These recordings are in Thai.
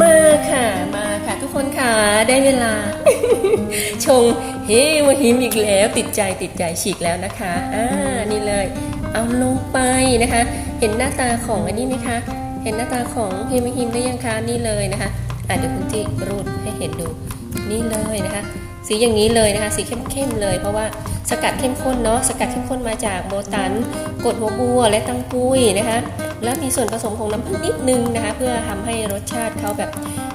มาค่ะ มาค่ะทุกคนค่ะ ได้เวลา ชงเฮวหิมอีกแล้ว ติดใจติดใจฉีกแล้วนะคะ อ่า นี่เลย เอาลงไปนะคะ เห็นหน้าตาของอันนี้ไหมคะ เห็นหน้าตาของเฮมหิมได้ยังคะ นี่เลยนะคะ อะเดี๋ยวคุณที่รูดให้เห็นดูนี่เลยนะคะ สีอย่างนี้เลยนะคะ สีเข้มๆเลย เพราะว่าสกัดเข้มข้นเนาะสกัดเข้มข้นมาจากโบตันกดหัวบัวและตังกุยนะคะแล้วมีส่วนผสมของน้ำผึ้งนิดนึงนะคะ เพื่อทำให้รสชาติเขาแบบ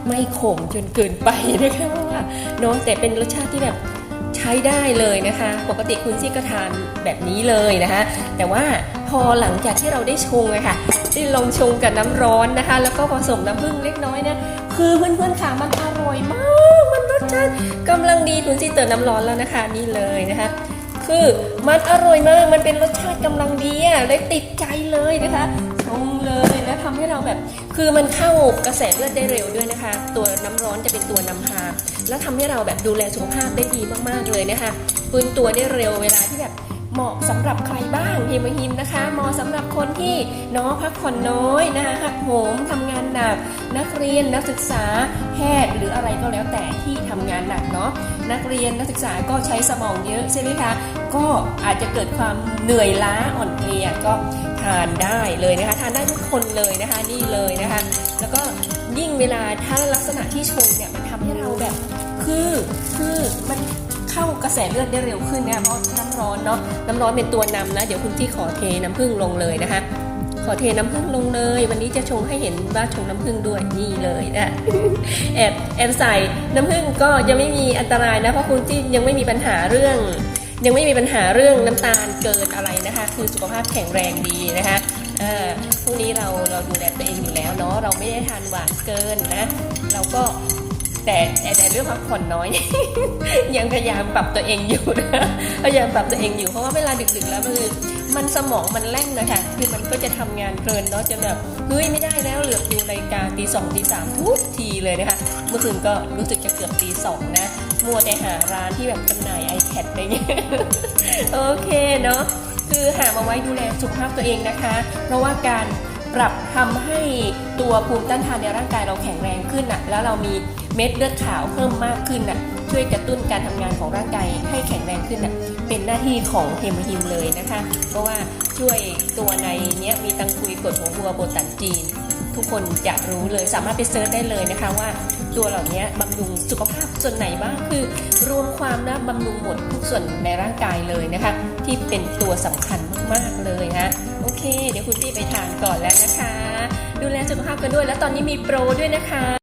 ไม่ขมจนเกินไปนะคะเพราะว่าเนาะแต่เป็นรสชาติที่แบบใช้ได้เลยนะคะ ปกติคุณซี่ก็ทานแบบนี้เลยนะคะ แต่ว่าพอหลังจากที่เราได้ชงอะค่ะได้ลองชงกับน้ำร้อนนะคะ แล้วก็ผสมน้ำผึ้งเล็กน้อยเนี่ย คือเพื่อนๆค่ะมันอร่อยมากมันรสชาติกำลังดีคุณซีเติมน้ำร้อนแล้วนะคะนี่เลยนะคะคือมันอร่อยมากมันเป็นรสชาติกำลังดีอะเลยติดใจเลยนะคะชงเลยแล้วทำให้เราแบบ คือมันเข้ากระแสเลือดได้เร็วด้วยนะคะ ตัวน้ำร้อนจะเป็นตัวนำพาแล้วทำให้เราแบบดูแลสุขภาพได้ดีมากๆเลยนะคะฟื้นตัวได้เร็วเวลาที่แบบเหมาะสำหรับใครบ้างฮิมฮิมนะคะเหมาะสำหรับคนที่เนาะพักผ่อนน้อยนะคะหักโหมทำงาน หนัก นักเรียนนักศึกษาแพทย์หรืออะไรก็แล้วแต่ที่ทำงานหนักเนาะนักเรียนนักศึกษาก็ใช้สมองเยอะใช่ไหมคะก็อาจจะเกิดความเหนื่อยล้าอ่อนเพลียก็ทานได้เลยนะคะทานได้ทุกคนเลยนะคะนี่เลยนะคะ แล้วก็ยิ่งเวลาถ้าลักษณะที่ชงเนี่ยมันทำให้เราแบบคือคือมันเข้ากระแสเลือดได้เร็วขึ้นนะคะเพราะน้ำร้อนเนาะน้ำร้อนเป็นตัวนำนะ เดี๋ยวคุณที่ขอเทน้ำผึ้งลงเลยนะคะ ขอเทน้ำผึ้งลงเลย วันนี้จะชงให้เห็นว่าชงน้ำผึ้งด้วยนี่เลยนะแอบแอบใส่น้ำผึ้งก็ยังไม่มีอันตรายนะเพราะคุณที่ยังไม่มีปัญหาเรื่อง ยังไม่มีปัญหาเรื่องน้ำตาลเกินอะไรนะคะ คือสุขภาพแข็งแรงดีนะคะเออพวกนี้เราเราดูแลตัวเองอยู่แล้วเนาะเราไม่ได้ทานหวานเกินนะ เราก็ แต่แต่เรื่องพักผ่อนน้อย ยังพยายามปรับตัวเองอยู่นะพยายามปรับตัวเองอยู่เพราะว่าเวลาดึกๆแล้วคือมันสมองมันแล่นนะคะคือมันก็จะทำงานเพลินเนาะจนแบบเฮ้ยไม่ได้แล้วเหลือบดูนาฬิกาตีสองตีสามทุกทีเลยนะคะเมื่อคืนก็รู้สึกจะเกือบตีสองนะมัวแต่หาร้านที่แบบจำหน่าย iPad อะไรเงี้ยโอเคเนาะคือหามาไว้ดูแลสุขภาพตัวเองนะคะ เพราะว่าการ ปรับทำให้ตัวภูมิต้านทานในร่างกายเราแข็งแรงขึ้นน่ะแล้วเรามีเม็ดเลือดขาวเพิ่มมากขึ้นน่ะช่วยกระตุ้นการทำงานของร่างกายให้แข็งแรงขึ้นน่ะเป็นหน้าที่ของเฮมฮิมเลยนะคะ เพราะว่าช่วยตัวในเนี้ยมีตังคุยกดหัวบัวโบตันจีน ทุกคนจะรู้เลยสามารถไปเซิร์ชได้เลยนะคะว่าตัวเหล่านี้บำรุงสุขภาพส่วนไหนบ้างคือ รวมความนะบำรุงหมดทุกส่วนในร่างกายเลยนะคะ ที่เป็นตัวสำคัญมากๆเลยฮะ เค เดี๋ยวคุณพี่ไปทานก่อนแล้วนะคะ ดูแลสุขภาพกันด้วย แล้วตอนนี้มีโปรด้วยนะคะ